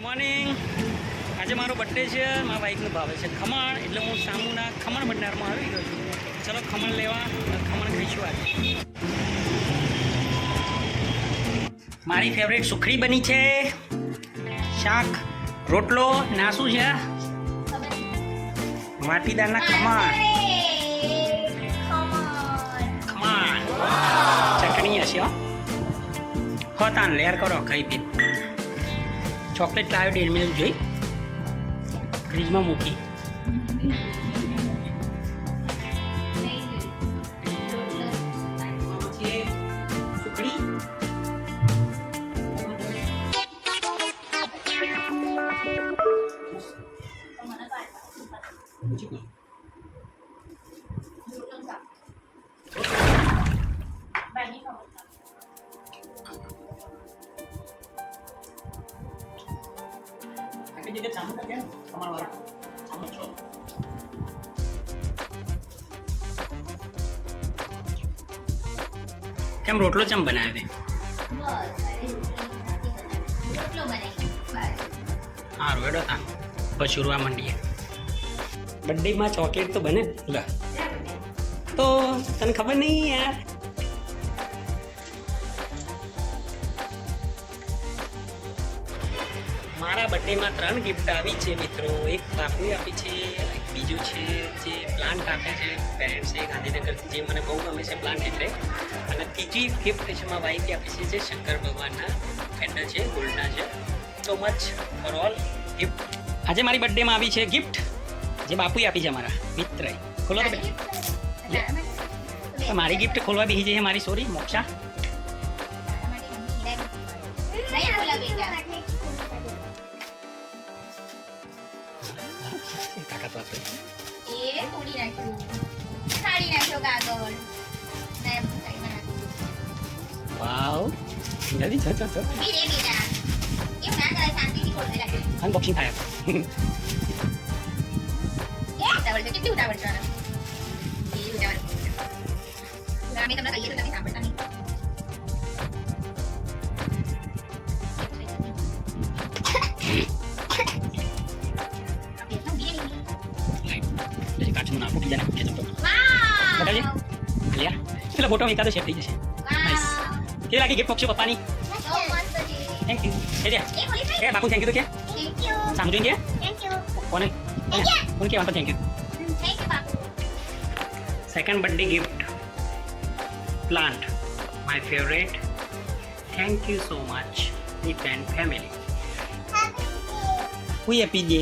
Morning. આજે મારો birthday છે, મારા વાઈફને ભાવે છે ખમણ, એટલે હું સામુના ખમણ ભંડારમાં આવી ગયો છું. ચલો ખમણ લેવા, ખમણ ખાઈશું આજે. મારી ફેવરેટ સુખડી બની છે. શાક, રોટલો, નાસું છે. વાટીદારના ખમણ. ખમણ. ચટણી હશે હો. તાન લેર કરો, ખાઈ પી. ચોકલેટ લાવ્યો ડેઢ મિનિટ જોઈ. ફ્રીજમાં મૂકી. સુખડી આખી ચામચ હતા કેમ? ખમણવાળા. ચામચ છો. કેમ રોટલો ચમ બનાવ્યો સારું હેડો તા પછી રૂવા માંડીએ બર્થડેમાં ચોકલેટ તો બને લે તો તને ખબર નહીં યાર મારા બર્થડેમાં ત્રણ ગિફ્ટ આવી છે મિત્રો. એક બાપુએ આપી છે એક બીજું છે જે પ્લાન્ટ આપે છે પેરેન્ટ્સે ગાંધીનગરથી જે મને બહુ ગમે છે પ્લાન્ટ એટલે. અને ત્રીજી ગિફ્ટ છે મારા વાઈફે આપી છે જે શંકર ભગવાનના કેન્ડલ છે ગોલ્ડના છે. So much for all gift આજે મારી બર્થડેમાં આવી છે ગિફ્ટ જે બાપુએ આપી છે મારા મિત્રએ ખોલો તો બે મારી ગિફ્ટ ખોલવા બીજી છે મારી સોરી મોક્ષા. તાકાત વાપરે વાવ જલ્દી ચલ ચલ ચલ અનબોક્સિંગ થાય અમે તમને કહીએ તો તમે સાંભળતા નહીં એટલે કાચનું નાખું બીજાને પૂછે તો બતાવજે લ્યા પેલા ફોટો એકાદો શેર થઈ જશે નાઈસ કેવી લાગી ગિફ્ટ મોક્ષો પપ્પાની thank you A they A Bapu thank you તો કે સમજું કે કોને કોને કે વાંધો thank you second birthday gift plant my favourite thank you so much with and family હું આપી દે